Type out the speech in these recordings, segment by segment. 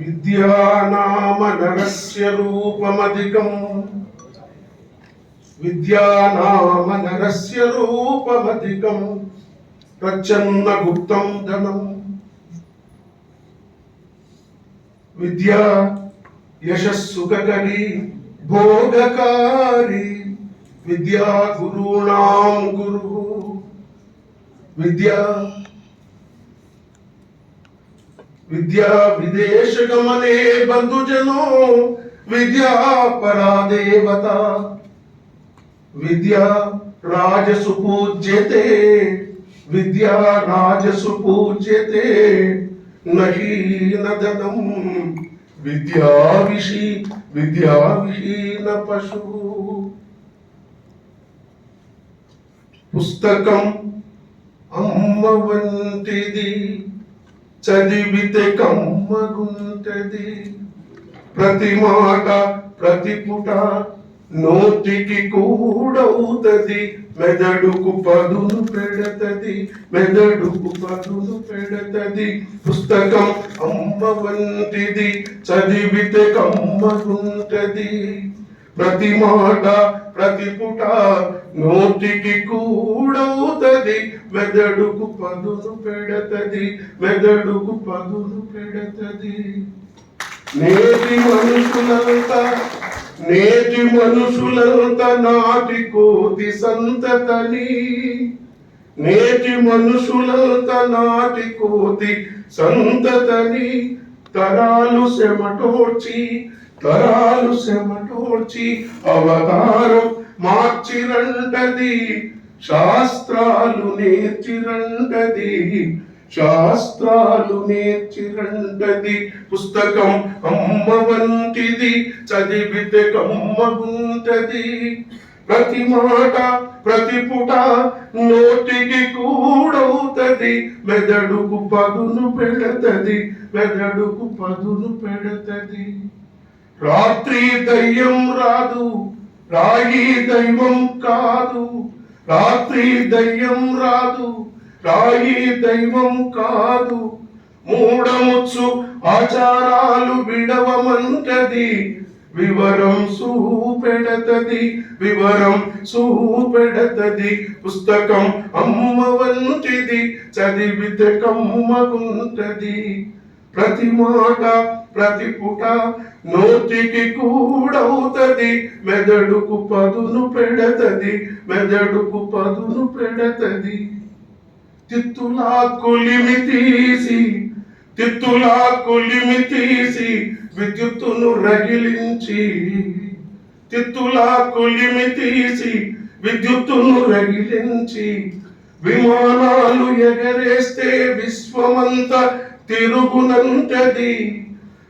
విద్యానామనరస్య రూపమధికం. విద్యానామనరస్య రూపమధికం. ప్రచ్ఛన్న గుప్తం ధనం. విద్యా యశస్సుకరి భోగకారి. విద్యా గురుణాం గురు. విద్యా విద్యా విదేశగమనే బంధుజనో విద్యా పరాదేవత విద్యా రాజసు పూజ్యతే విద్యా రాజసు పూజ్యతే నహీనదనం విద్యా విషి విద్యా విహీన పశు. పుస్తకం అమ్మ వంటిది. చదివితే కమ్మగుంటది. ప్రతి మాట ప్రతి పుట నోటికి కూడవుతది. మెదడుకు పదును పెడతది మెదడుకు పదును పెడతది. పుస్తకం అమ్మ వంటిది చదివితే కమ్మగుంటది. ప్రతి మాట ప్రతి పుట నోటికి కూడవు పెడతది మెదడుకు పదును పెడతది మెదడుకు పదును పెడతది. నేటి మనుషులంతా నేటి మనుషులంతా నాటి కోతి సంతతని. నేటి మనుషులంతా నాటి కోతి సంతతని. తరాలు శమటోర్చి తరాలు శమటోర్చి అవతారం మార్చిరంటది. శాస్త్రాలు నేర్చిరండది. శాస్త్రాలు నేర్చిరండది. పుస్తకం అమ్మ వంటిది చదివితే కమ్మగుంటది. ప్రతి మాట ప్రతి పుట నోటికి కూడవుతుంది. మెదడుకు పదును పెడతది. మెదడుకు పదును పెడతది. రాత్రి దయ్యం రాదు. రాగి దైవం కాదు. రాత్రి దయ్యం రాదు రాయి దైవం కాదు. మూడముచ్చు ఆచారాలు విడవమంటది వివరం సూపెడతది వివరం సూపెడతది. పుస్తకం అమ్మ వంటిది చదివితే కమ్మగుంటది. ప్రతి మాట ప్రతి పుట నోటికి కూడవుతుంది. మెదడుకు పదును పెడతది. మెదడుకు పదును పెడతది. తిత్తులా కొలిమి తీసి తిత్తులా కొలిమి తీసి విద్యుత్తును రగిలించి తిత్తులా కొలిమి తీసి విద్యుత్తును రగిలించి విమానాలు ఎగరేస్తే విశ్వమంతా తిరుగునంతది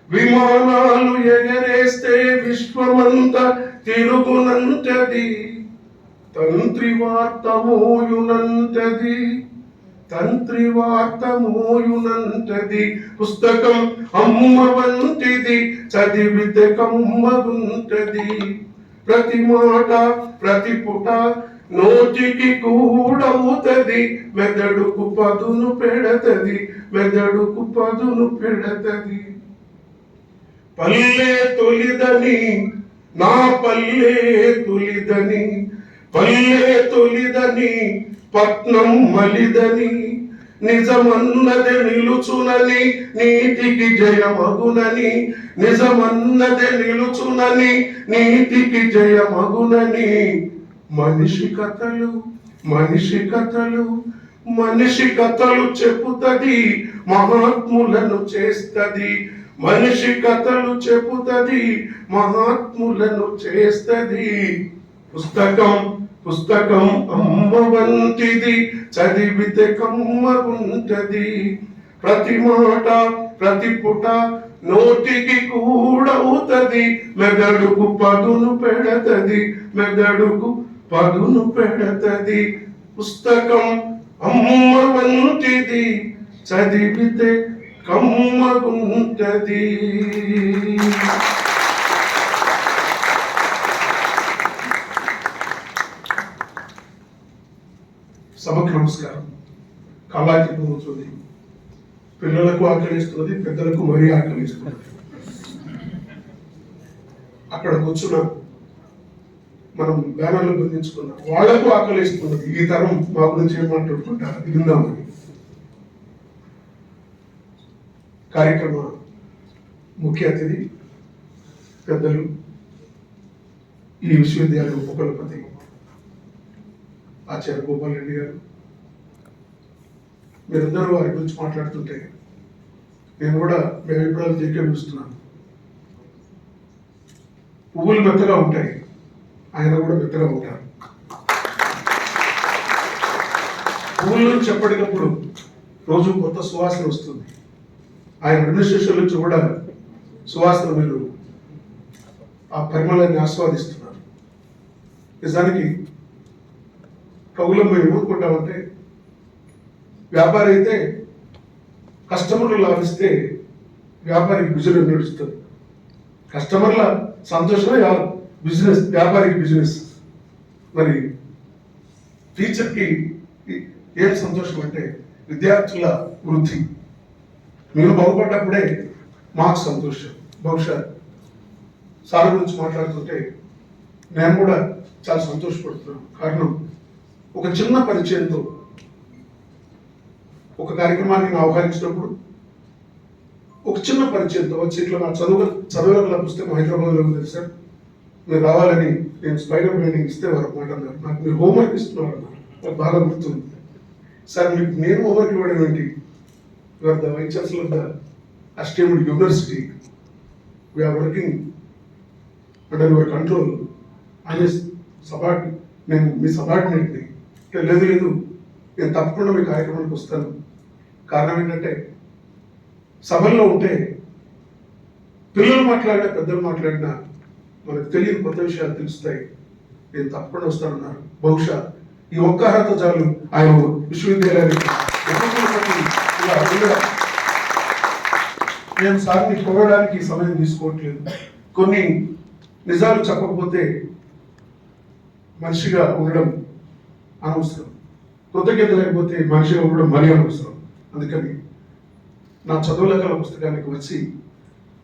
విమానాలు ఎగరేస్తే విశ్వమంత తిరుగునంతది తంత్రి వార్త మోయునంతది తంత్రి వార్త మోయునంతది పుస్తకం అమ్మ వంటిది చదివితే కమ్మగుంటది ప్రతి మాట ప్రతి పుట నోటికి కూడవుతుంది మెదడుకు పదును పెడతది మెదడుకు పదును పెడతది. పల్లె తొలిదని నా పల్లె తొలిదని పల్లె తొలిదని పట్నం మలిదని నిజమన్నది నిలుచునని నీతికి జయమగునని నిజమన్నది నిలుచునని నీతికి జయమగునని. మనిషి కథలు మనిషి కథలు మనిషి కథలు చెబుతుంది మహాత్ములను చేస్తుంది. మనిషి కథలు చెబుతుంది మహాత్ములను చేస్తుంది. పుస్తకం పుస్తకం అమ్మ వంటిది చదివితే కమ్మ ఉంటది. ప్రతి మాట ప్రతి పుట నోటికి అవుతుంది మెదడుకు పదును పెడతది మెదడుకు పదును పెడతది. పుస్తకం అమ్మ వంటిది చదివితే కమ్మగుంటది. సభకు నమస్కారం. కళాకి పొందుతుంది పిల్లలకు ఆకలిస్తుంది పెద్దలకు మరీ ఆకలిస్తుంది. అక్కడ కూర్చున్న. మనం బ్యానర్లు బంధించుకున్నాం వాళ్ళకు ఆకలిస్తున్నది ఈ తరం మా గురించి ఏమంటుంటారు విందామని కార్యక్రమ ముఖ్య అతిథి పెద్దలు ఈ విశ్వవిద్యాలయ ఉపకులపతి ఆచార్య గోపాల్ రెడ్డి గారు. మీరందరూ వారి గురించి మాట్లాడుతుంటే నేను కూడా మీ అభిప్రాయాలు తీర్పిస్తున్నాను పువ్వులు మెత్తగా ఉంటాయి. ఆయన కూడా మెత్తగా ఉంటారు పూల నుంచి ఎప్పటికప్పుడు రోజు కొత్త సువాసన వస్తుంది. ఆయన అడ్మినిస్ట్రేషన్ నుంచి కూడా సువాసన మీరు ఆ పరిమళాన్ని ఆస్వాదిస్తున్నారు. నిజానికి కవులం మేము ఊరుకుంటామంటే వ్యాపారి అయితే కస్టమర్లు లాభిస్తే వ్యాపారికి బిజినెస్ నడుస్తుంది. కస్టమర్ల సంతోషమే యా- బిజినెస్ వ్యాపారికి బిజినెస్. మరి టీచర్కి ఏం సంతోషం అంటే విద్యార్థుల వృద్ధి. మీరు బాగుపడ్డప్పుడే మాకు సంతోషం. బహుశా సార్ గురించి మాట్లాడుతుంటే నేను కూడా చాలా సంతోషపడుతున్నాను. కారణం ఒక చిన్న పరిచయంతో ఒక కార్యక్రమాన్ని నేను ఆహ్వానించినప్పుడు ఒక చిన్న పరిచయంతో వచ్చి ఇట్లా నా చదువు చదవగల పుస్తకం హైదరాబాద్లో ఉంది సార్ మీరు రావాలని నేను స్పైడర్ ట్రైనింగ్ ఇస్తే వారు మాట్లాడారు నాకు మీరు హోంవర్క్ ఇస్తున్నారు అన్నారు. నాకు బాగా గుర్తుంది. సార్ మీకు నేను హోంవర్క్ ఇవ్వడం ఏంటి? Your the vice chancellor the esteemed university we're working under your control అనే సబార్డ్ నేను మీ సబార్డినేట్ని అంటే లేదు లేదు. నేను తప్పకుండా మీ కార్యక్రమానికి వస్తాను. కారణం ఏంటంటే సభల్లో ఉంటే పిల్లలు మాట్లాడినా పెద్దలు మాట్లాడినా మనకు తెలియని కొత్త విషయాలు తెలుస్తాయి. నేను తప్పకుండా వస్తానన్నారు. బహుశా ఈ ఒక్క అర్హత చాలు ఆయన విశ్వవిద్యాలయానికి నేను సార్ని పొగడానికి సమయం తీసుకోవట్లేదు. కొన్ని నిజాలు చెప్పకపోతే మనిషిగా ఉండడం అనవసరం. కృతజ్ఞత లేకపోతే మనిషిగా ఉండడం మరీ అనవసరం. అందుకని నా చదువుల కల పుస్తకానికి వచ్చి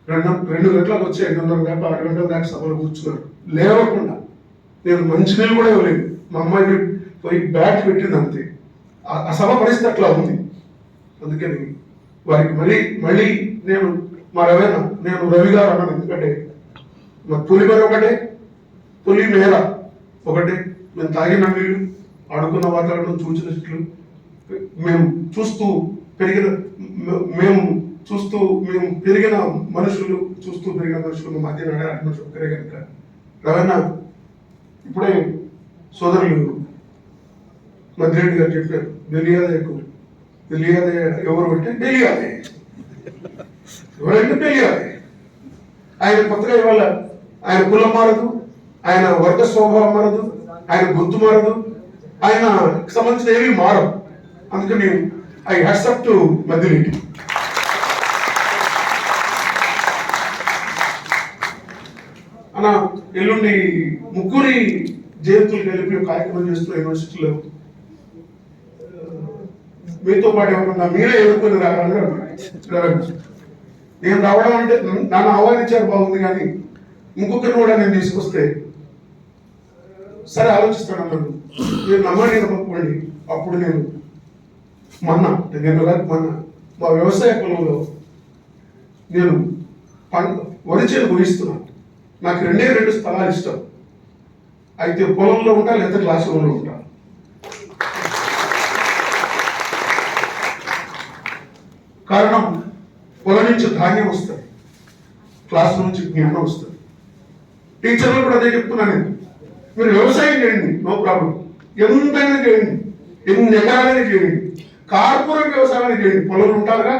రెండు రెండు గంటలకు వచ్చి వందల దాకా ఆరు గంటల దాకా సభలో కూర్చున్నారు. లేవకుండా. నేను మంచినీళ్ళు కూడా ఇవ్వలేదు. మా అమ్మాయి పోయి బ్యాట్ పెట్టింది అంతే. ఆ- సభ పరిస్థితి అట్లా ఉంది. అందుకని వారికి మళ్ళీ మళ్ళీ నేను మా రవేనా నేను రవి గారు అన్నాను ఎందుకంటే మా పులిమేర ఒకటే పులి మేర ఒకటే. మేము తాగిన నీళ్ళు ఆడుకున్న వాతావరణం చూసిన చెట్లు మేము చూస్తూ పెరిగిన మేము చూస్తూ మేము పెరిగిన మనుషులు చూస్తూ పెరిగిన మనుషులు మధ్య నడే మనుషులు ఒక్కరే కనుక ఇప్పుడే సోదరులు మధ్యరెడ్డి గారు చెప్పారు తెలియదేకు తెలియదే ఎవరు అంటే తెలియాలి ఎవరంటే తెలియాలి ఆయన కొత్తగా ఇవాళ ఆయన కులం మారదు ఆయన వర్గ స్వభావం మారదు ఆయన గొంతు మారదు ఆయన సంబంధించిన ఏవి మారవు అందుకని ఐ హ్యాట్సప్ టు మధ్యరెడ్డి అన్న ఎల్లుండి ముగ్గురి జయంతులు కలిపి కార్యక్రమం చేస్తున్న యూనివర్సిటీలో మీతో పాటు ఎవరన్నా మీరే ఎదుర్కొని రావాలని నేను రావడం అంటే నన్ను ఆహ్వానించారు బాగుంది కానీ ఇంకొకరిని కూడా నేను తీసుకొస్తే సరే ఆలోచిస్తాను అన్నాడు మీరు నమ్మండి నమ్మకండి అప్పుడు నేను మన్నా నేను కాదు మా వ్యవసాయ పొలంలో నేను పంట వరి చేను ఊహిస్తున్నాను నాకు రెండే రెండు స్థలాలు ఇష్టం. అయితే పొలంలో ఉంటా లేదా క్లాస్ రూమ్లో ఉంటా. కారణం పొలం నుంచి ధాన్యం వస్తుంది. క్లాస్ నుంచి జ్ఞానం వస్తుంది. టీచర్లు కూడా అదే చెప్తున్నాను నేను. మీరు వ్యవసాయం చేయండి నో ప్రాబ్లం ఎంతైనా చేయండి. ఎన్ని ఎకరాలైనా చేయండి. కార్పొరేట్ వ్యవసాయం చేయండి. పొలం ఉంటారుగా?